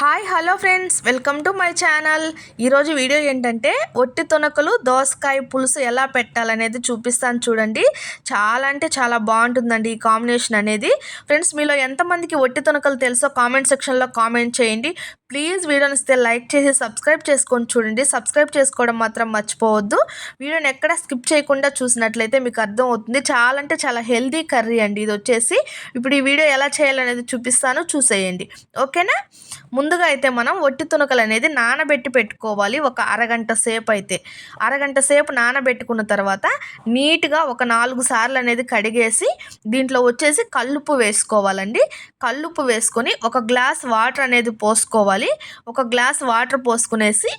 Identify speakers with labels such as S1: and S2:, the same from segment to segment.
S1: Hi hello friends. Welcome to my channel. ఈరోజు video ఏంటంటే ఒట్టి తొనకలు దోసకాయ పులుసు ఎలా పెట్టాలనేది చూపిస్తాను చూడండి. చాలా అంటే చాలా బాగుంటుందండి ఈ కాంబినేషన్ అనేది. ఫ్రెండ్స్ మీలో ఎంతమందికి ఒట్టి తొనకలు తెలుసో కామెంట్ సెక్షన్లో కామెంట్ చేయండి. ప్లీజ్ వీడియోని ఇస్తే లైక్ చేసి సబ్స్క్రైబ్ చేసుకొని చూడండి. సబ్స్క్రైబ్ చేసుకోవడం మాత్రం మర్చిపోవద్దు. వీడియోని ఎక్కడ స్కిప్ చేయకుండా చూసినట్లయితే మీకు అర్థం అవుతుంది చాలా అంటే చాలా హెల్దీ కర్రీ అండి ఇది వచ్చేసి. ఇప్పుడు ఈ వీడియో ఎలా చేయాలనేది చూపిస్తాను. చూసేయండి. ఓకేనా? ముందుగా అయితే మనం ఒట్టి తునకలు అనేది నానబెట్టి పెట్టుకోవాలి. ఒక అరగంట సేపు అయితే. అరగంట సేపు నానబెట్టుకున్న తర్వాత నీట్గా ఒక నాలుగు సార్లు అనేది కడిగేసి దీంట్లో వచ్చేసి కల్లుప్పు వేసుకోవాలండి. కల్లుప్పు వేసుకొని ఒక గ్లాస్ వాటర్ అనేది పోసుకోవాలి. ఒక గ్లాస్ వాటర్ పోసుకునేసి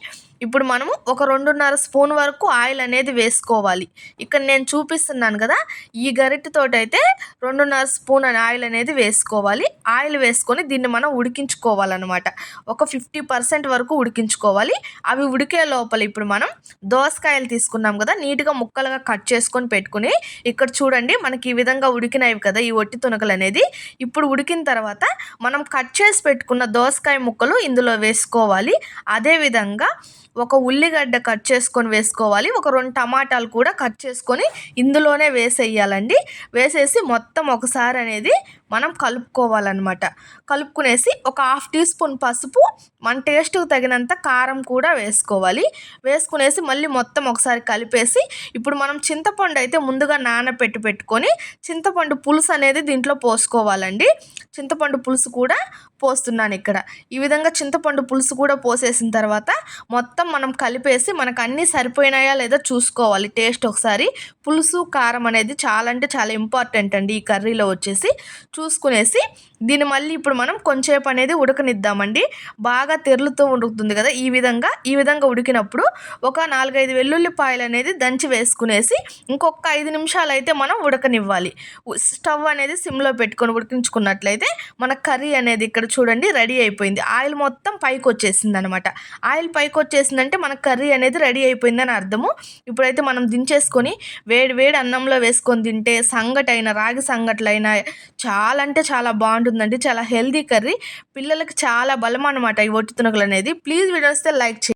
S1: ఇప్పుడు మనము ఒక రెండున్నర స్పూన్ వరకు ఆయిల్ అనేది వేసుకోవాలి. ఇక్కడ నేను చూపిస్తున్నాను కదా ఈ గరిటెతోటైతే రెండున్నర స్పూన్ ఆయిల్ అనేది వేసుకోవాలి. ఆయిల్ వేసుకొని దీన్ని మనం ఉడికించుకోవాలన్నమాట. ఒక ఫిఫ్టీ పర్సెంట్ వరకు ఉడికించుకోవాలి. అవి ఉడికే లోపల ఇప్పుడు మనం దోసకాయలు తీసుకున్నాం కదా నీట్గా ముక్కలుగా కట్ చేసుకొని పెట్టుకుని ఇక్కడ చూడండి మనకి ఈ విధంగా ఉడికినవి కదా ఈ ఒట్టి తునకలు అనేది. ఇప్పుడు ఉడికిన తర్వాత మనం కట్ చేసి పెట్టుకున్న దోసకాయ ముక్కలు ఇందులో వేసుకోవాలి. అదేవిధంగా ఒక ఉల్లిగడ్డ కట్ చేసుకొని వేసుకోవాలి. ఒక రెండు టమాటాలు కూడా కట్ చేసుకొని ఇందులోనే వేసేయాలండి. వేసేసి మొత్తం ఒకసారి అనేది మనం కలుపుకోవాలన్నమాట. కలుపుకునేసి ఒక హాఫ్ టీ స్పూన్ పసుపు మన టేస్ట్కి తగినంత కారం కూడా వేసుకోవాలి. వేసుకునేసి మళ్ళీ మొత్తం ఒకసారి కలిపేసి ఇప్పుడు మనం చింతపండు అయితే ముందుగా నానబెట్టి పెట్టుకొని చింతపండు పులుసు అనేది దీంట్లో పోసుకోవాలండి. చింతపండు పులుసు కూడా పోస్తున్నాను ఇక్కడ. ఈ విధంగా చింతపండు పులుసు కూడా పోసేసిన తర్వాత మొత్తం మనం కలిపేసి మనకు అన్నీ సరిపోయినాయా లేదా చూసుకోవాలి. టేస్ట్ ఒకసారి. పులుసు కారం అనేది చాలా అంటే చాలా ఇంపార్టెంట్ అండి ఈ కర్రీలో వచ్చేసి. చూసుకునేసి దీన్ని మళ్ళీ ఇప్పుడు మనం కొంచెంసేపు అనేది ఉడకనిద్దామండి. బాగా తెరులుతూ ఉడుకుతుంది కదా ఈ విధంగా. ఈ విధంగా ఉడికినప్పుడు ఒక నాలుగైదు వెల్లుల్లిపాయలు అనేది దంచి వేసుకునేసి ఇంకొక ఐదు నిమిషాలు అయితే మనం ఉడకనివ్వాలి. స్టవ్ అనేది సిమ్లో పెట్టుకొని ఉడికించుకున్నట్లయితే అయితే మన కర్రీ అనేది ఇక్కడ చూడండి రెడీ అయిపోయింది. ఆయిల్ మొత్తం పైకి వచ్చేసింది అనమాట ఆయిల్ పైకి వచ్చేసిందంటే మన కర్రీ అనేది రెడీ అయిపోయిందని అర్థము. ఇప్పుడైతే మనం దించేసుకొని వేడి వేడి అన్నంలో వేసుకొని తింటే సంగటైన రాగి సంగట్లైనా చాలా అంటే చాలా బాగుంటుందండి. చాలా హెల్దీ కర్రీ. పిల్లలకి చాలా బలం అనమాట ఈ ఒట్టి తునకలు అనేది ప్లీజ్ వీడియోస్తే లైక్ చేయండి.